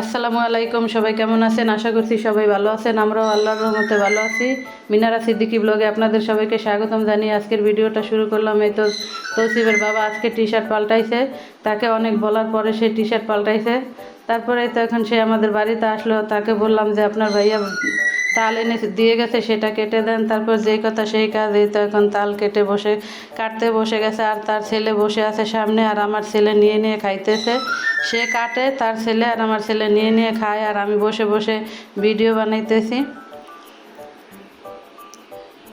আসসালামু আলাইকুম, সবাই কেমন আছেন? আশা করছি সবাই ভালো আছেন। আমরাও আল্লাহর রহমতে ভালো আছি। মিনারা সিদ্দিকি ব্লগে আপনাদের সবাইকে স্বাগতম জানিয়ে আজকের ভিডিওটা শুরু করলাম। এই তো তৌসিফের বাবা আজকে টি শার্ট পাল্টাইছে। তাকে অনেক বলার পরে সে টি শার্ট পাল্টাইছে। তারপরে তো এখন সে আমাদের বাড়িতে আসলো। তাকে বললাম যে, আপনার ভাইয়া তাল এনে দিয়ে গেছে, সেটা কেটে দেন। তারপর যেই কথা সেই কাজ তো এখন তাল কেটে বসে, কাটতে বসে গেছে। আর তার ছেলে বসে আছে সামনে, আর আমার ছেলে নিয়ে নিয়ে খাইতেছে। সে কাটে, তার ছেলে আর আমার ছেলে নিয়ে নিয়ে খায়, আর আমি বসে বসে ভিডিও বানাইতেছি।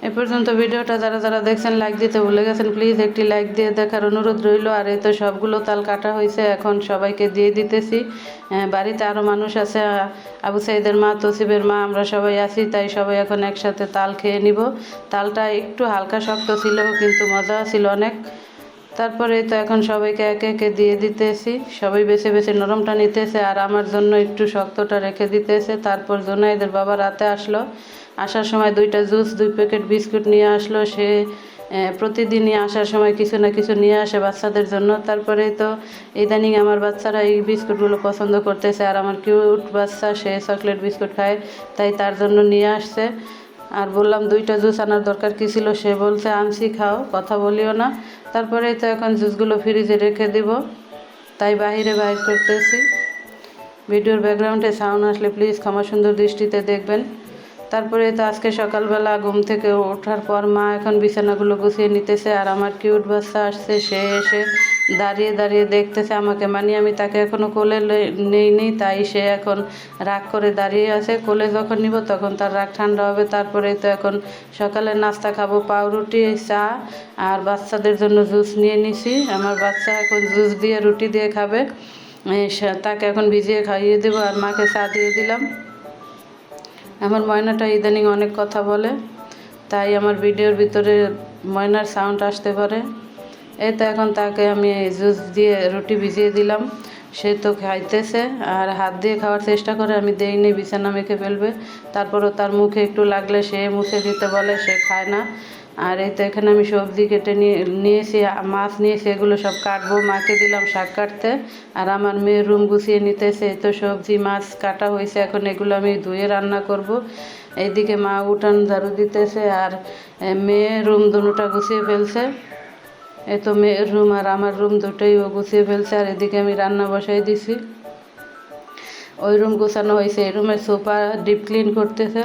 এ পর্যন্ত ভিডিওটা যারা যারা দেখছেন লাইক দিতে ভুলে গেছেন প্লিজ একটি লাইক দিয়ে দেখার অনুরোধ রইল। আর এই তো সবগুলো তাল কাটা হয়েছে, এখন সবাইকে দিয়ে দিতেছি। বাড়িতে আরও মানুষ আছে আবু সাইদের মা, তসিবের মা, আমরা সবাই আছি, তাই সবাই এখন একসাথে তাল খেয়ে নিব। তালটা একটু হালকা শক্ত ছিল, কিন্তু মজা ছিল অনেক। তারপরে তো এখন সবাইকে একে একে দিয়ে দিতেছি। সবাই বেছে বেছে নরমটা নিতেছে আর আমার জন্য একটু শক্তটা রেখে দিতেছে। তারপর জোনাইদের বাবা রাতে আসলো। আসার সময় দুইটা জুস, দুই প্যাকেট বিস্কুট নিয়ে আসলো। সে প্রতিদিনই আসার সময় কিছু না কিছু নিয়ে আসে বাচ্চাদের জন্য। তারপরে তো ইদানিং আমার বাচ্চারা এই বিস্কুটগুলো পছন্দ করতেছে আর আমার কিউট বাচ্চা, সে চকলেট বিস্কুট খায়, তাই তার জন্য নিয়ে আসছে। আর বললাম দুইটা জুস আনার দরকার কী ছিল? সে বলছে, আনছি, খাও, কথা বলিও না। তারপরে তো এখন জুসগুলো ফ্রিজে রেখে দিব। তাই বাহিরে বাইর করতেছি। ভিডিওর ব্যাকগ্রাউন্ডে সাউন্ড আসলে প্লিজ ক্ষমা সুন্দর দৃষ্টিতে দেখবেন। তারপরে তো আজকে সকালবেলা ঘুম থেকে ওঠার পর মা এখন বিছানাগুলো গুছিয়ে নিতেছে আর আমার কিউট বাচ্চা আসছে, সে এসে দাঁড়িয়ে দাঁড়িয়ে দেখতেছে আমাকে। মানে আমি তাকে এখনও কোলে লই- নেই তাই সে এখন রাগ করে দাঁড়িয়ে আছে। কোলে যখন নিব তখন তার রাগ ঠান্ডা হবে। তারপরে তো এখন সকালে নাস্তা খাব, পাউরুটি, চা আর বাচ্চাদের জন্য জুস নিয়ে নিছি। আমার বাচ্চা এখন জুস দিয়ে, রুটি দিয়ে খাবে। তাকে এখন ভিজিয়ে খাইয়ে দেবো আর মাকে চা দিয়ে দিলাম। আমার ময়নাটা ইদানিং অনেক কথা বলে, তাই আমার ভিডিওর ভিতরে ময়নার সাউন্ড আসতে পারে। এই তো এখন তাকে আমি জুস দিয়ে, রুটি ভিজিয়ে দিলাম। সে তো খাইতেছে আর হাত দিয়ে খাওয়ার চেষ্টা করে, আমি দেইনি, বিছানা মেখে ফেলবে। তারপরও তার মুখে একটু লাগলে সে মুখে দিতে বলে, সে খায় না। আর এই তো এখানে আমি সবজি কেটে নিয়ে, নিয়েছি, মাছ নিয়েছি, এগুলো সব কাটবো। মাকে দিলাম শাক কাটতে আর আমার মেয়ের রুম গুছিয়ে নিতেছে। এই তো সবজি, মাছ কাটা হয়েছে, এখন এগুলো আমি ধুয়ে রান্না করব। এইদিকে মা উঠান ঝাড়ু দিতেছে আর মেয়ে রুম দুটা গুছিয়ে ফেলছে। এই তো মেয়ের রুম আর আমার রুম দুটোই ও গুছিয়ে ফেলছে, আর এদিকে আমি রান্না বসাই দিছি। ওই রুম গোছানো হয়েছে, এই রুমের সোফা ডিপ ক্লিন করতেছে।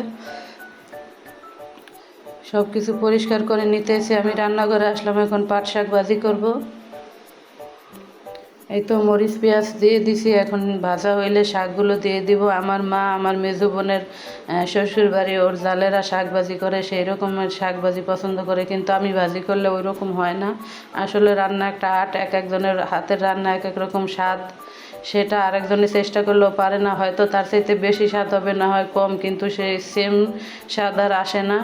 সব কিছু পরিষ্কার করে নিতেছে, আমি রান্নাঘরে আসলাম, এখন পাট শাক ভাজি করব। এই তো মরিচ পেঁয়াজ দিয়ে দিছি, এখন ভাজা হইলে শাকগুলো দিয়ে দিব। আমার মা, আমার মেজো বোনের শ্বশুর বাড়ি ওর জালেরা শাক ভাজি করে, সেই রকমের শাক ভাজি পছন্দ করে, কিন্তু আমি ভাজি করলে ওই রকম হয় না। আসলে রান্না একটা আর্ট, এক একজনের হাতের রান্না এক এক রকম স্বাদ। সেটা আরেকজনে চেষ্টা করলেও পারে না, হয়তো তার চাইতে বেশি স্বাদ হবে, না হয় কম, কিন্তু সেই সেম স্বাদ আর আসে না।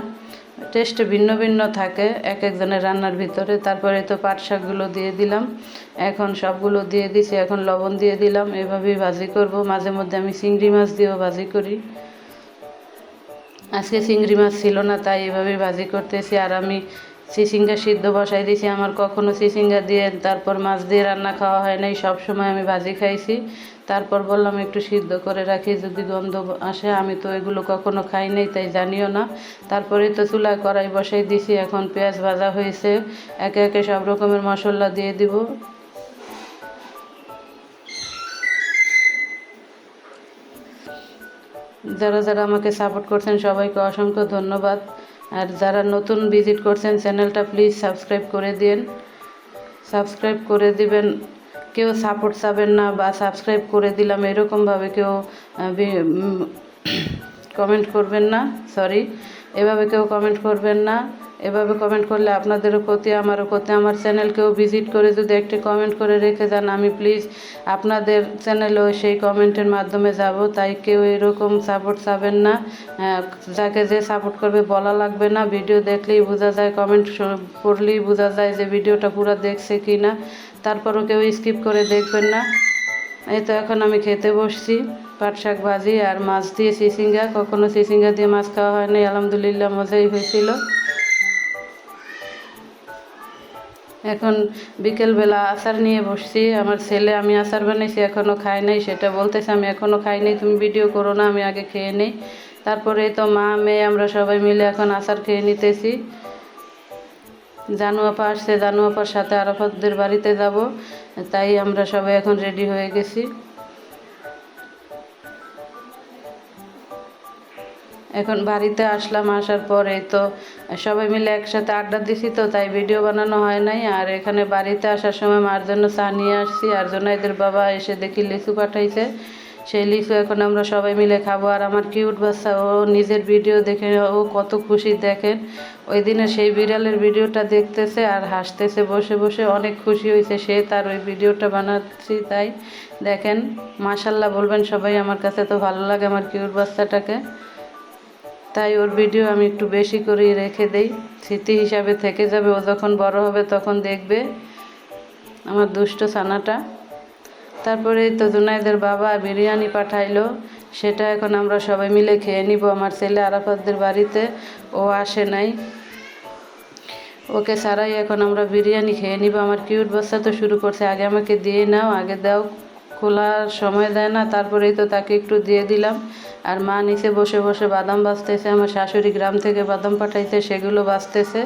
টেস্ট ভিন্ন ভিন্ন থাকে, এক একজনের রান্নার ভিতরে। তারপরে তো পাট শাকগুলো দিয়ে দিলাম। এখন সবগুলো দিয়ে দিছি, এখন লবণ দিয়ে দিলাম। এভাবেই ভাজি করব। মাঝে মধ্যে আমি চিংড়ি মাছ দিয়েও ভাজি করি। আজকে চিংড়ি মাছ ছিল না, তাই এভাবেই ভাজি করতেছি। আর আমি চিচিঙ্গা সিদ্ধ বসাই দিয়েছি আমার কখনো চিচিঙ্গা দিয়ে তারপর মাছ দিয়ে রান্না খাওয়া হয় নাই। সবসময় আমি ভাজি খাইছি। তারপর বললাম, একটু সিদ্ধ করে রাখি, যদি গন্ধ আসে, আমি তো এগুলো কখনো খাই নাই, তাই জানিও না। তারপরে তো চুলায় কড়াই বসাই দিছি, এখন পেঁয়াজ ভাজা হয়েছে। একে একে সব রকমের মশলা দিয়ে দিব। যারা যারা আমাকে সাপোর্ট করছেন, সবাইকে অসংখ্য ধন্যবাদ। আর যারা নতুন ভিজিট করছেন, চ্যানেলটা প্লিজ সাবস্ক্রাইব করে দিন সাবস্ক্রাইব করে দিবেন। কেউ সাপোর্ট চাবেন না বা সাবস্ক্রাইব করে দিলাম এরকমভাবে কেউ কমেন্ট করবেন না সরি এভাবে কেউ কমেন্ট করবেন না। এভাবে কমেন্ট করলে আপনাদেরও ক্ষতি, আমারও ক্ষতি। আমার চ্যানেলকেও ভিজিট করে যদি একটি কমেন্ট করে রেখে যান, আমি প্লিজ আপনাদের চ্যানেলেও সেই কমেন্টের মাধ্যমে যাব। তাই কেউ এরকম সাপোর্ট চাবেন না। যাকে যে সাপোর্ট করবে বলা লাগবে না। ভিডিও দেখলেই বোঝা যায় কমেন্ট পড়লেই বোঝা যায় যে ভিডিওটা পুরো দেখছে কি না তারপরও কেউ স্কিপ করে দেখবেন না। এই তো এখন আমি খেতে বসছি, পাট শাক ভাজি আর মাছ দিয়ে সিসিঙ্গা। কখনো সিসিঙ্গা দিয়ে মাছ খাওয়া হয়নি আলহামদুলিল্লাহ মজাই হয়েছিল। এখন বিকেলবেলা আচার নিয়ে বসছি। আমার ছেলে, আমি আচার বানাইছি এখনও খাই নাই, সেটা বলতেছে, আমি এখনও খাই নাই, তুমি ভিডিও করো না, আমি আগে খেয়ে নেই। তারপরে তো মা, মেয়ে, আমরা সবাই মিলে এখন আচার খেয়ে নিতেছি। জানু আপা আসছে, জানু আপার সাথে আরাফাতদের বাড়িতে যাব, তাই আমরা সবাই এখন রেডি হয়ে গেছি। এখন বাড়িতে আসলাম, আসার পরে তো সবাই মিলে একসাথে আড্ডা দিছি তো, তাই ভিডিও বানানো হয় নাই। আর এখানে বাড়িতে আসার সময় মার জন্য চা নিয়ে আসছি। আর জন্য এদের বাবা এসে দেখি লিচু পাঠাইছে। সেই লিচু এখন আমরা সবাই মিলে খাব। আর আমার কিউট বাচ্চা, ও নিজের ভিডিও দেখে ও কত খুশি, দেখেন। ওই দিনে সেই বিড়ালের ভিডিওটা দেখতেছে আর হাসতেছে, বসে বসে অনেক খুশি হয়েছে সে তার ওই ভিডিওটা বানাচ্ছি তাই। দেখেন, মাশাল্লাহ বলবেন সবাই, আমার কাছে তো ভালো লাগে আমার কিউট বাচ্চাটাকে। তাই ওর ভিডিও আমি একটু বেশি করেই রেখে দেই। স্মৃতি হিসাবে থেকে যাবে, ও যখন বড় হবে তখন দেখবে আমার দুষ্ট ছানাটা তারপরে তো জুনাইদের বাবা বিরিয়ানি পাঠাইলো, সেটা এখন আমরা সবাই মিলে খেয়ে নিব। আমার ছেলে আরাফাতদের বাড়িতে, ও আসে নাই। ওকে সারাই এখন আমরা বিরিয়ানি খেয়ে নিব। আমার কিউট বাচ্চা তো শুরু করছে, আগে আমাকে দিয়ে নাও, আগে দাও। খোলার সময় দেয় না, তারপরেই তো তাকে একটু দিয়ে দিলাম। আর মা নিচে বসে বসে বাদাম বাঁচতেছে, আমার শাশুড়ি গ্রাম থেকে বাদাম পাঠাইছে, সেগুলো বাঁচতেছে।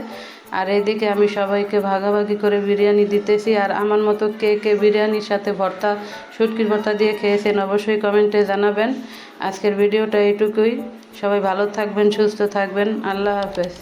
আর এদিকে আমি সবাইকে ভাগাভাগি করে বিরিয়ানি দিতেছি, আর আমার মতো কে কে বিরিয়ানির সাথে ভর্তা, শুটকির ভর্তা দিয়ে খেয়েছেন অবশ্যই কমেন্টে জানাবেন। আজকের ভিডিওটা এইটুকুই সবাই ভালো থাকবেন, সুস্থ থাকবেন। আল্লাহ হাফেজ।